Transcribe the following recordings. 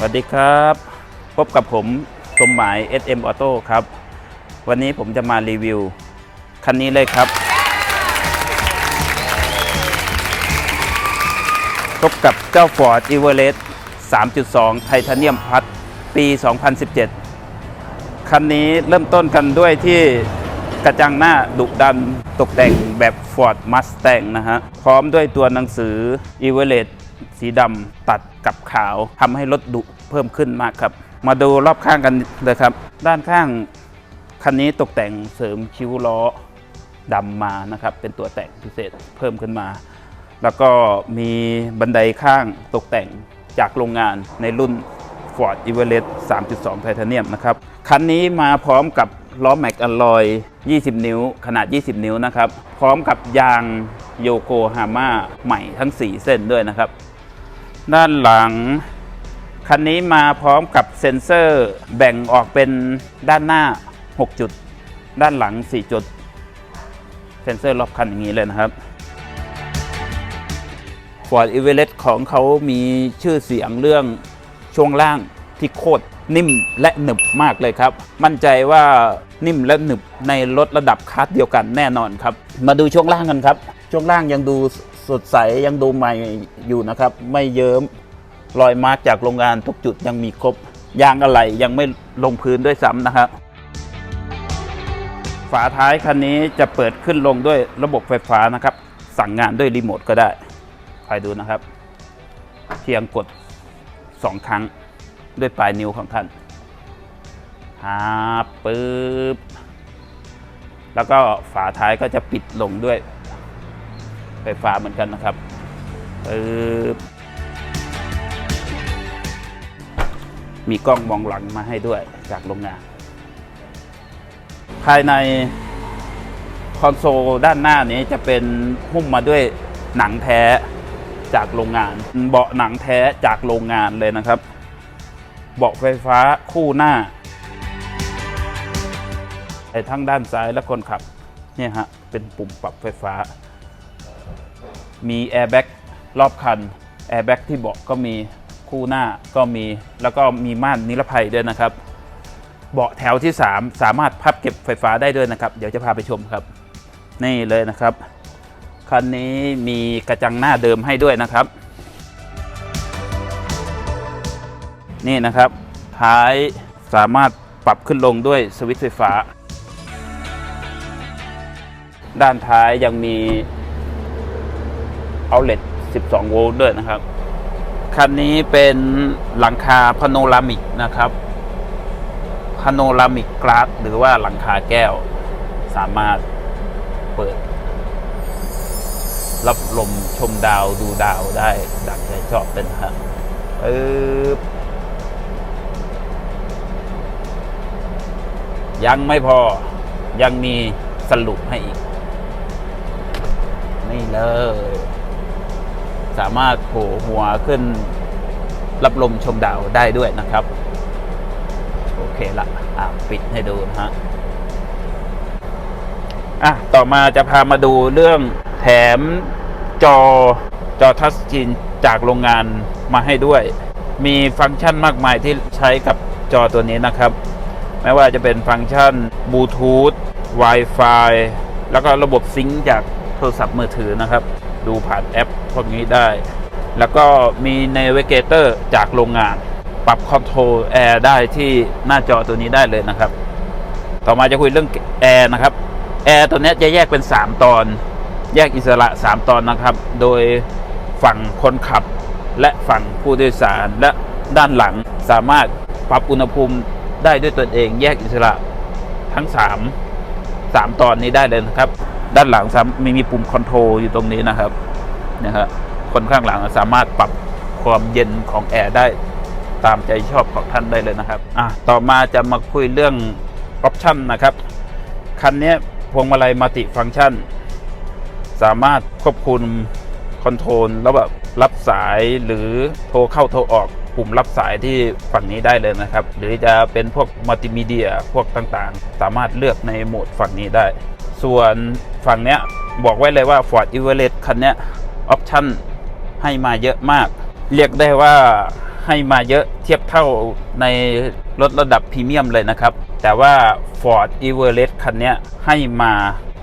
สวัสดีครับ พบกับผมสมหมาย SM Auto ครับ วันนี้ผมจะมารีวิว คันนี้เลยครับ พบกับเจ้า Ford Everest 3.2 ไทเทเนียมพัดปี 2017 คันนี้เริ่มต้นกันด้วยที่กระจังหน้าดุดันตกแต่งแบบ Ford Mustang นะฮะ พร้อมด้วยตัวหนังสือ Everest สีดำตัดกับขาวทำให้รถดุเพิ่มขึ้นมากครับ มาดูรอบข้างกันเลยครับ ด้านข้างคันนี้ตกแต่งเสริมคิ้วล้อดำมานะครับ เป็นตัวแต่งพิเศษเพิ่มขึ้นมา แล้วก็มีบันไดข้างตกแต่งจากโรงงานในรุ่น Ford Everest 3.2ไทเทเนียมนะครับ คันนี้มาพร้อมกับล้อแม็กอลลอย 20 นิ้ว ขนาด 20 นิ้วนะครับ พร้อมกับยางโยโกฮาม่าใหม่ทั้ง 4 เส้นด้วยนะครับ ด้านหลัง คันนี้มาพร้อมกับเซ็นเซอร์แบ่งออกเป็นด้านหน้า 6 จุด ด้านหลัง 4 จุด เซ็นเซอร์รอบคันอย่างนี้เลยนะครับ Ford Everest ของเขามีชื่อเสียงเรื่องช่วงล่างที่โคตรนิ่มและหนึบมากเลยครับ มั่นใจว่านิ่มและหนึบในรถระดับคลาสเดียวกันแน่นอนครับ มาดูช่วงล่างกันครับ ช่วงล่างยังดู สดใสยังดูใหม่อยู่นะครับ ไม่เยิ้มรอยมาร์กจากโรงงานทุกจุดยังมีครบยางอะไหล่ยังไม่ลงพื้นด้วยซ้ำนะครับฝาท้ายคันนี้จะเปิดขึ้นลงด้วยระบบไฟฟ้านะครับ สั่งงานด้วยรีโมทก็ได้คอยดูนะครับ เพียงกด 2 ครั้งด้วยปลายนิ้วของท่านหาปึ๊บ แล้วก็ฝาท้ายก็จะปิดลงด้วย ไฟฟ้าเหมือนกันนะครับปึ๊บมีกล้องมองหลังมาให้ด้วยจากโรงงาน ภายในคอนโซลด้านหน้านี้จะเป็นหุ้มมาด้วยหนังแท้จากโรงงาน เบาะหนังแท้จากโรงงานเลยนะครับ เบาะไฟฟ้าคู่หน้าทั้งด้านซ้ายและคนขับเนี่ยฮะเป็นปุ่มปรับไฟฟ้า มีแอร์แบ็กรอบคันแอร์แบ็กที่เบาะก็มีคู่หน้าก็มีแล้วก็มีม่านนิรภัยด้วยนะครับ เบาะแถวที่ 3 สามารถพับเก็บไฟฟ้าได้ด้วยนะครับ เดี๋ยวจะพาไปชมครับ นี่เลยนะครับคันนี้มีกระจังหน้าเดิมให้ด้วยนะครับ นี่นะครับท้ายสามารถปรับขึ้นลงด้วยสวิตช์ไฟฟ้า ด้านท้ายยังมี เอาเล t 12 โวลต์ด้วยนะครับ คันนี้เป็นหลังคาพาโนรามิกนะครับพาโนรามิกกลาสหรือว่าหลังคาแก้ว สามารถเปิด รับลมชมดาวดูดาวได้ดังใจชอบเป็นฮะเออยังไม่พอยังมีสรุปให้อีก นี่เลย สามารถโผล่หัวขึ้นรับลมชมดาวได้ด้วยนะครับ โอเคละอะปิดให้ดูนะฮะอะต่อมาจะพามาดูเรื่องแถมจอจอทัชสกรีนจากโรงงานมาให้ด้วย มีฟังก์ชันมากมายที่ใช้กับจอตัวนี้นะครับ ไม่ว่าจะเป็นฟังก์ชันบลูทูธ Wi-Fi แล้วก็ระบบซิงค์จากโทรศัพท์มือถือนะครับ ดูผ่านแอปพวกนี้ได้ แล้วก็มีเนวิเกเตอร์จากโรงงาน ปรับคอนโทรลแอร์ได้ที่หน้าจอตัวนี้ได้เลยนะครับ ต่อมาจะคุยเรื่องแอร์นะครับ แอร์ตัวนี้จะแยกเป็น 3 ตอน แยกอิสระ 3 ตอนนะครับ โดยฝั่งคนขับ และฝั่งผู้โดยสารและด้านหลังสามารถปรับอุณหภูมิได้ด้วยตนเอง แยกอิสระทั้ง 3 3 ตอนนี้ได้เลยนะครับ ด้านหลังสามมีมีปุ่มคอนโทรลอยู่ตรงนี้นะครับนะฮะคนข้างหลังสามารถปรับความเย็นของแอร์ได้ตามใจชอบของท่านได้เลยนะครับอะต่อมาจะมาคุยเรื่องออปชันนะครับ คันนี้พวงมาลัยมัลติฟังก์ชัน สามารถควบคุมคอนโทรลแล้วแบบรับสายหรือโทรเข้าโทรออกปุ่มรับสายที่ฝั่งนี้ได้เลยนะครับ หรือจะเป็นพวกมัลติมีเดียพวกต่างๆ สามารถเลือกในโหมดฝั่งนี้ได้ ส่วนฝั่งเนี้ยบอกไว้เลยว่า Ford Everest คันเนี้ยออปชั่นให้มาเยอะมาก เรียกได้ว่าให้มาเยอะเทียบเท่าในรถระดับพรีเมียมเลยนะครับ แต่ว่า Ford e v e r e s t คันเนี้ยให้มา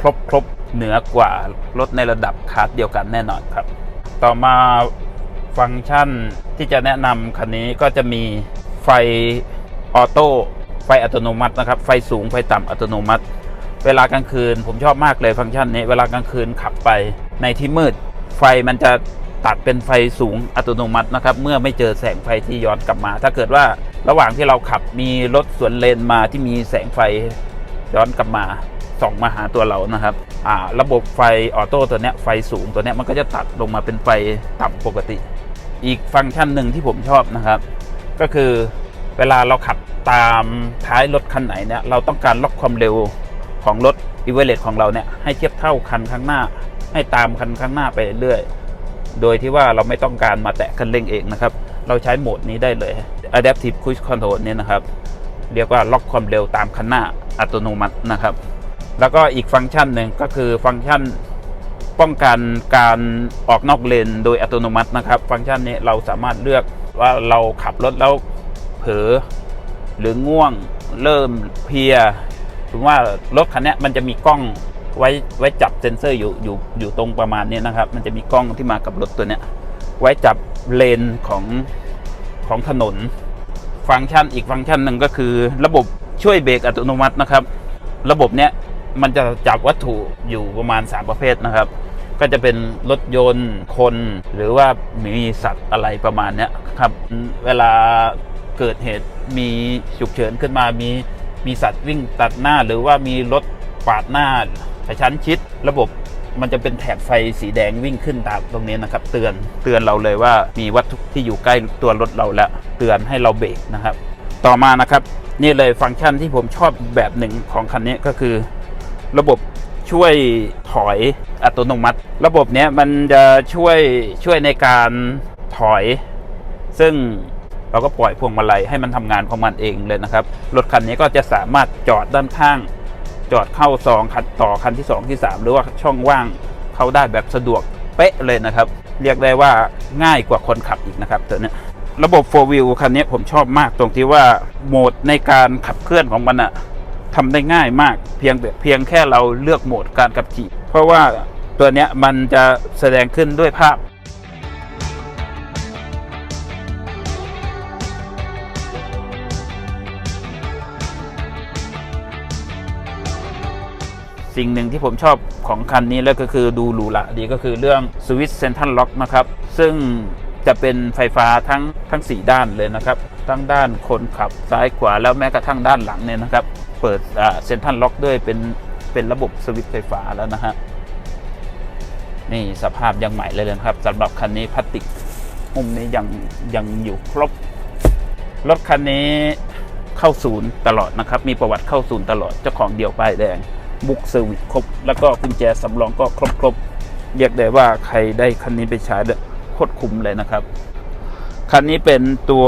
ครบครบเหนือกว่ารถในระดับคลาสเดียวกันแน่นอนครับ ต่อมาฟังก์ชันที่จะแนะนำคันนี้ก็จะมีไฟออโต้ไฟอัตโนมัตินะครับ ไฟสูงไฟต่ำอัตโนมัติ เวลากลางคืนผมชอบมากเลยฟังก์ชันนี้ เวลากลางคืนขับไปในที่มืด ไฟมันจะตัดเป็นไฟสูงอัตโนมัตินะครับ เมื่อไม่เจอแสงไฟที่ย้อนกลับมา ถ้าเกิดว่าระหว่างที่เราขับมีรถสวนเลนมาที่มีแสงไฟย้อนกลับมาส่องมาหาตัวเรานะครับอ่าระบบไฟออโต้ตัวเนี้ยไฟสูงตัวเนี้ยมันก็จะตัดลงมาเป็นไฟต่ำปกติ อีกฟังก์ชันหนึ่งที่ผมชอบนะครับ ก็คือเวลาเราขับตามท้ายรถคันไหนเนี่ยเราต้องการล็อกความเร็ว ของรถอีเวเลตของเราเนี่ยให้เทียบเท่าคันข้างหน้า ให้ตามคันข้างหน้าไปเรื่อยโดยที่ว่าเราไม่ต้องการมาแตะคันเร่งเองนะครับ เราใช้โหมดนี้ได้เลย Adaptive Cruise Control เนี่ยนะครับ เรียกว่าล็อกความเร็วตามคันหน้าอัตโนมัตินะครับ แล้วก็อีกฟังก์ชันหนึ่งก็คือฟังก์ชันป้องกันการออกนอกเลนโดยอัตโนมัตินะครับ ฟังก์ชันนี้เราสามารถเลือกว่าเราขับรถแล้วเผลอหรือง่วงเริ่มเพลีย ถึงว่ารถคันนี้มันจะมีกล้องไว้ไว้จับเซ็นเซอร์อยู่อยู่อยู่ตรงประมาณนี้นะครับ มันจะมีกล้องที่มากับรถตัวเนี้ยไว้จับเลนของของถนน ฟังก์ชันอีกฟังก์ชันหนึ่งก็คือ ระบบช่วยเบรกอัตโนมัตินะครับ ระบบเนี้ยมันจะจับวัตถุอยู่ประมาณ 3 ประเภทนะครับ ก็จะเป็นรถยนต์คนหรือว่ามีสัตว์อะไรประมาณเนี้ยครับ เวลาเกิดเหตุมีฉุกเฉินขึ้นมามี มีสัตว์วิ่งตัดหน้าหรือว่ามีรถปาดหน้ากระชั้นชิด ระบบมันจะเป็นแถบไฟสีแดงวิ่งขึ้นตามตรงนี้นะครับ เตือนเตือนเราเลยว่ามีวัตถุที่อยู่ใกล้ตัวรถเราแล้ว เตือนให้เราเบรกนะครับ ต่อมานะครับ นี่เลยฟังก์ชันที่ผมชอบแบบหนึ่งของคันนี้ก็คือ ระบบช่วยถอยอัตโนมัติ ระบบเนี้ยมันจะช่วยช่วยในการถอย ซึ่ง เราก็ปล่อยพวงมาลัยให้มันทำงานของมันเองเลยนะครับรถคันนี้ก็จะสามารถจอดด้านข้าง จอดเข้าซองคันต่อคันที่2ที่3 หรือว่าช่องว่างเข้าได้แบบสะดวกเป๊ะเลยนะครับ เรียกได้ว่าง่ายกว่าคนขับอีกนะครับตัวนี้ระบบ 4 wheel คันนี้ผมชอบมากตรงที่ว่าโหมดในการขับเคลื่อนของมันอะทำได้ง่ายมากเพียงแต่เพียงแค่เราเลือกโหมดการขับขี่ เพราะว่าตัวนี้มันจะแสดงขึ้นด้วยภาพ สิ่งหนึ่งที่ผมชอบของคันนี้แล้วก็คือดูหรูหราดีก็คือเรื่องสวิตช์เซนทรัลล็อกนะครับ ซึ่งจะเป็นไฟฟ้าทั้งทั้ง 4 ด้านเลยนะครับ ทั้งด้านคนขับซ้ายขวาแล้วแม้กระทั่งด้านหลังเนี่ยนะครับ เปิดเซนทรัลล็อกด้วยเป็นเป็นระบบสวิตช์ไฟฟ้าแล้วนะฮะนี่สภาพยังใหม่เลยนะครับสำหรับคันนี้พลาสติกหุ้มนี้ยังยังอยู่ครบรถคันนี้เข้าศูนย์ตลอดนะครับ มีประวัติเข้าศูนย์ตลอดเจ้าของเดี่ยวป้ายแดง บุกเซอร์วิสครบ แล้วก็กุญแจสำรองก็ครบครบเรียกได้ว่าใครได้คันนี้ไปใช้โคตรคุ้มเลยนะครับ คันนี้เป็นตัว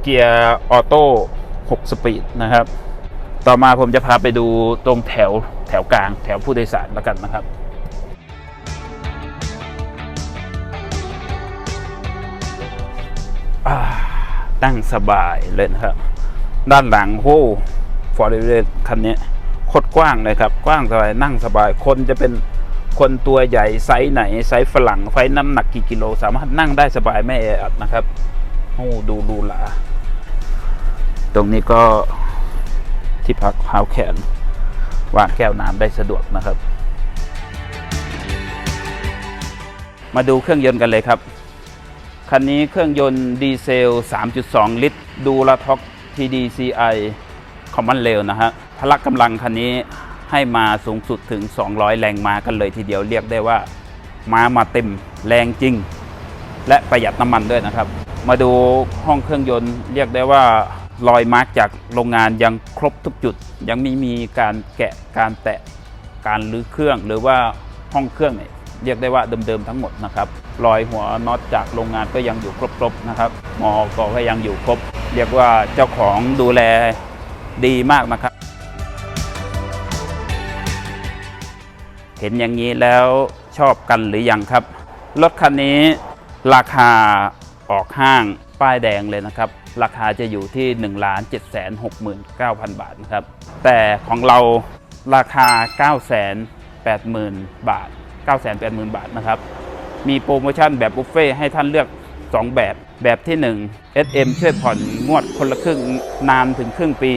เกียร์ออโต้6สปีดนะครับ ต่อมาผมจะพาไปดูตรงแถวแถวกลางแถวผู้โดยสารแล้วกันนะครับนั่งสบายเลยนะครับ ด้านหลังโอ้ฟอร์เรสคันนี้ คตรกว้างเลยครับ กว้างสบายนั่งสบาย คนจะเป็นคนตัวใหญ่ไซส์ไหนไซส์ฝรั่งไฟน้ำหนักกี่กิโล สามารถนั่งได้สบายไม่แออัดนะครับโอ้ดูดูหลาตรงนี้ก็ที่พักเท้าแขนวางแก้วน้ำได้สะดวกนะครับ มาดูเครื่องยนต์กันเลยครับ คันนี้เครื่องยนต์ดีเซล 3.2 ลิตร ดูลาท็อก TDCI คอมมอนเรลนะฮะ พละกำลังคันนี้ให้มาสูงสุดถึง 200 แรงม้ากันเลยทีเดียวเรียกได้ว่าม้ามาเต็มแรงจริง และประหยัดน้ำมันด้วยนะครับ มาดูห้องเครื่องยนต์เรียกได้ว่ารอยมาร์กจากโรงงานยังครบทุกจุด ยังไม่มีการแกะการแตะการรื้อเครื่องหรือว่าห้องเครื่องเนี่ยเรียกได้ว่าเดิมๆทั้งหมดนะครับรอยหัวน็อตจากโรงงานก็ยังอยู่ครบๆนะครับมอกก็ยังอยู่ครบ เรียกว่าเจ้าของดูแลดีมากนะครับ เห็นอย่างนี้แล้วชอบกันหรือยังครับ รถคันนี้ราคาออกห้างป้ายแดงเลยนะครับ ราคาจะอยู่ที่ 1 7 6 9 0 0 0 บาทนะครับ แต่ของเราราคา 9 8 0 0 0 0 บาท 9 8 0 0 0 0 บาทนะครับ มีโปรโมชั่นแบบบุฟเฟ่ต์ให้ท่านเลือก 2 แบบ แบบที่ 1 SM ช่วยผ่อนงวดคนละครึ่งนานถึงครึ่งปี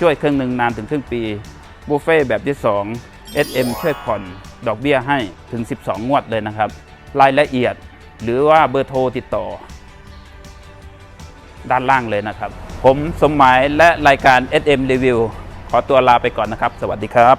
ช่วยครึ่งหนึ่งนานถึงครึ่งปี บุฟเฟ่ต์แบบที่ 2 SM ช่วยผ่อนดอกเบี้ยให้ถึง 12 งวดเลยนะครับ รายละเอียดหรือว่าเบอร์โทรติดต่อ ด้านล่างเลยนะครับ ผมสมหมายและรายการ SM Review ขอตัวลาไปก่อนนะครับ สวัสดีครับ